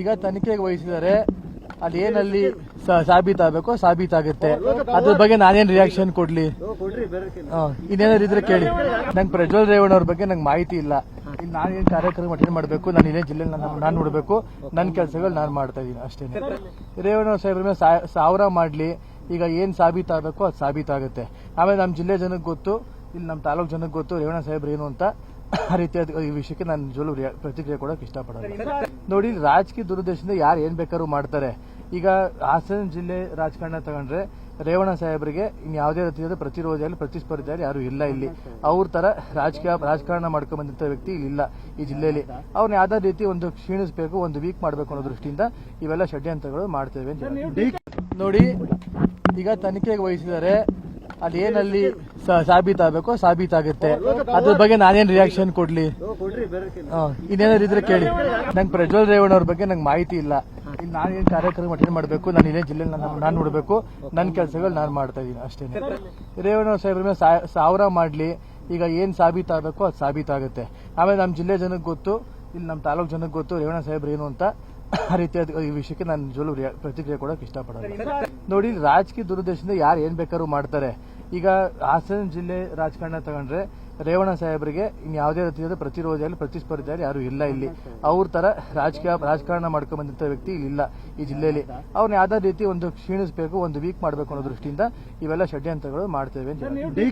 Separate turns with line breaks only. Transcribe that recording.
ಈಗ ತನಿಖೆಗೆ ವಹಿಸಿದರೆ ಅದೇನಲ್ಲಿ ಸಾಬೀತಾಗಬೇಕೋ ಸಾಬೀತಾಗುತ್ತೆ ಅದ್ರ ಬಗ್ಗೆ ನಾನೇನ್ ರಿಯಾಕ್ಷನ್ ಕೊಡ್ಲಿ? ಇನ್ನೇನಾದ್ರು ಇದ್ರೆ ಕೇಳಿ. ನಂಗೆ ಪ್ರಜ್ವಲ್ ರೇವಣ್ಣ ಅವ್ರ ಬಗ್ಗೆ ನಂಗೆ ಮಾಹಿತಿ ಇಲ್ಲ. ಇಲ್ಲಿ ನಾನೇನು ಕಾರ್ಯಕ್ರಮ ಅಟೆಂಡ್ ಮಾಡಬೇಕು, ನಾನು ಇನ್ನೇ ಜಿಲ್ಲೆ ನಾನು ನೋಡಬೇಕು. ನನ್ನ ಕೆಲಸಗಳು ನಾನು ಮಾಡ್ತಾ ಇದ್ದೀನಿ ಅಷ್ಟೇ ರೇವಣ್ಣ ಸಾಹೇಬ್ರ ಮೇಲೆ ಸಾವಿರ ಮಾಡ್ಲಿ. ಈಗ ಏನು ಸಾಬೀತಾಗಬೇಕು ಅದು ಸಾಬೀತಾಗುತ್ತೆ ಆಮೇಲೆ ನಮ್ಮ ಜಿಲ್ಲೆ ಜನಕ್ಕೆ ಗೊತ್ತು ಇಲ್ಲಿ ನಮ್ಮ ತಾಲೂಕು ಜನಕ್ಕೆ ಗೊತ್ತು ರೇವಣ್ಣ ಸಾಹೇಬ್ರು ಏನು ಅಂತ. ಆ ರೀತಿಯಾದ ಈ ವಿಷಯಕ್ಕೆ ನಾನು ನಿಜವಲ್ಲೂ ಪ್ರತಿಕ್ರಿಯೆ ಕೊಡೋಕೆ ಇಷ್ಟಪಡಲ್ಲ ನೋಡಿ ರಾಜಕೀಯ ದುರುದ್ದೇಶದಿಂದ ಯಾರು ಏನ್ ಬೇಕಾದ್ರೂ ಮಾಡ್ತಾರೆ. ಈಗ ಹಾಸನ ಜಿಲ್ಲೆ ರಾಜಕಾರಣ ತಗೊಂಡ್ರೆ ರೇವಣ ಸಾಹೇಬರಿಗೆ ಇನ್ ಯಾವುದೇ ರೀತಿಯಾದ ಪ್ರತಿರೋಧಿಯಲ್ಲಿ ಪ್ರತಿಸ್ಪರ್ಧಿ ಯಾರು ಇಲ್ಲ ಇಲ್ಲಿ. ಅವ್ರ ತರ ರಾಜಕೀಯ, ರಾಜಕಾರಣ ಮಾಡ್ಕೊಂಡ್ ಬಂದಿದ್ದ ವ್ಯಕ್ತಿ ಇಲ್ಲಿ ಈ ಜಿಲ್ಲೆಯಲ್ಲಿ. ಅವ್ರನ್ನ ಯಾವ್ದೇ ರೀತಿ ಒಂದು ಕ್ಷೀಣಿಸಬೇಕು, ಒಂದು ವೀಕ್ ಮಾಡಬೇಕು ಅನ್ನೋ ದೃಷ್ಟಿಯಿಂದ ಇವೆಲ್ಲ ಷಡ್ಯಂತ್ರಗಳು ಮಾಡ್ತೇವೆ ನೋಡಿ, ಈಗ ತನಿಖೆಗೆ ವಹಿಸಿದರೆ ಅಲ್ಲಿ ಸಾಬೀತಾಗಬೇಕು ಸಾಬೀತಾಗುತ್ತೆ ಅದ್ರ ಬಗ್ಗೆ ನಾನೇನು ರಿಯಾಕ್ಷನ್ ಕೊಡ್ಲಿ? ಇನ್ನೇನಾದ್ರು ಇದ್ರೆ ಕೇಳಿ. ನಂಗೆ ಪ್ರಜ್ವಲ್ ರೇವಣ್ಣ ಅವ್ರ ಬಗ್ಗೆ ನಂಗೆ ಮಾಹಿತಿ ಇಲ್ಲ. ಇಲ್ಲಿ ನಾನೇನ್ ಕಾರ್ಯಕ್ರಮ ಅಟೆಂಡ್ ಮಾಡಬೇಕು, ನಾನು ಇದೇ ಜಿಲ್ಲೆ ನಾನು ನೋಡಬೇಕು. ನನ್ನ ಕೆಲಸಗಳು ನಾನು ಮಾಡ್ತಾ ಇದ್ದೀನಿ ಅಷ್ಟೇ ರೇವಣ್ಣ ಸಾಹೇಬ್ರ ಮೇಲೆ ಸಾ- ಸಾವಿರ ಮಾಡ್ಲಿ. ಈಗ ಏನು ಸಾಬೀತಾಗಬೇಕು ಅದು ಸಾಬೀತಾಗುತ್ತೆ ಆಮೇಲೆ ನಮ್ಮ ಜಿಲ್ಲೆ ಜನಕ್ಕೆ ಗೊತ್ತು ಇಲ್ಲಿ ನಮ್ಮ ತಾಲೂಕು ಜನಕ್ಕೆ ಗೊತ್ತು ರೇವಣ್ಣ ಸಾಹೇಬ್ರು ಏನು ಅಂತ. ಆ ರೀತಿಯಾದ ಈ ವಿಷಯಕ್ಕೆ ನಾನು ಜೋಲು ರಿಯಾ- ಪ್ರತಿಕ್ರಿಯೆ ಕೊಡೋಕೆ ಇಷ್ಟಪಡೋದು ನೋಡಿ ರಾಜಕೀಯ ದುರುದ್ದೇಶದಿಂದ ಯಾರು ಏನು ಬೇಕಾದ್ರೂ ಮಾಡ್ತಾರೆ. ಈಗ ಹಾಸನ ಜಿಲ್ಲೆ ರಾಜಕಾರಣ ತಗೊಂಡ್ರೆ ರೇವಣ ಸಾಹೇಬರಿಗೆ ಇನ್ ಯಾವುದೇ ರೀತಿಯಾದ ಪ್ರತಿರೋಧಿಯಲ್ಲಿ ಪ್ರತಿಸ್ಪರ್ಧಿ ಯಾರು ಇಲ್ಲ ಇಲ್ಲಿ ಅವ್ರ ತರ ರಾಜಕೀಯ ರಾಜಕಾರಣ ಮಾಡ್ಕೊಂಡ್ ಬಂದಿದ್ದ ವ್ಯಕ್ತಿ ಇಲ್ಲಿ ಇಲ್ಲ ಈ ಜಿಲ್ಲೆಯಲ್ಲಿ ಅವ್ರನ್ನ ಯಾವ್ದೇ ರೀತಿ ಒಂದು ಕ್ಷೀಣಿಸಬೇಕು ಒಂದು ವೀಕ್ ಮಾಡಬೇಕು ಅನ್ನೋ ದೃಷ್ಟಿಯಿಂದ ಇವೆಲ್ಲ ಷಡ್ಯಂತ್ರಗಳು ಮಾಡ್ತೇವೆ ಅಂತ ಹೇಳಿ.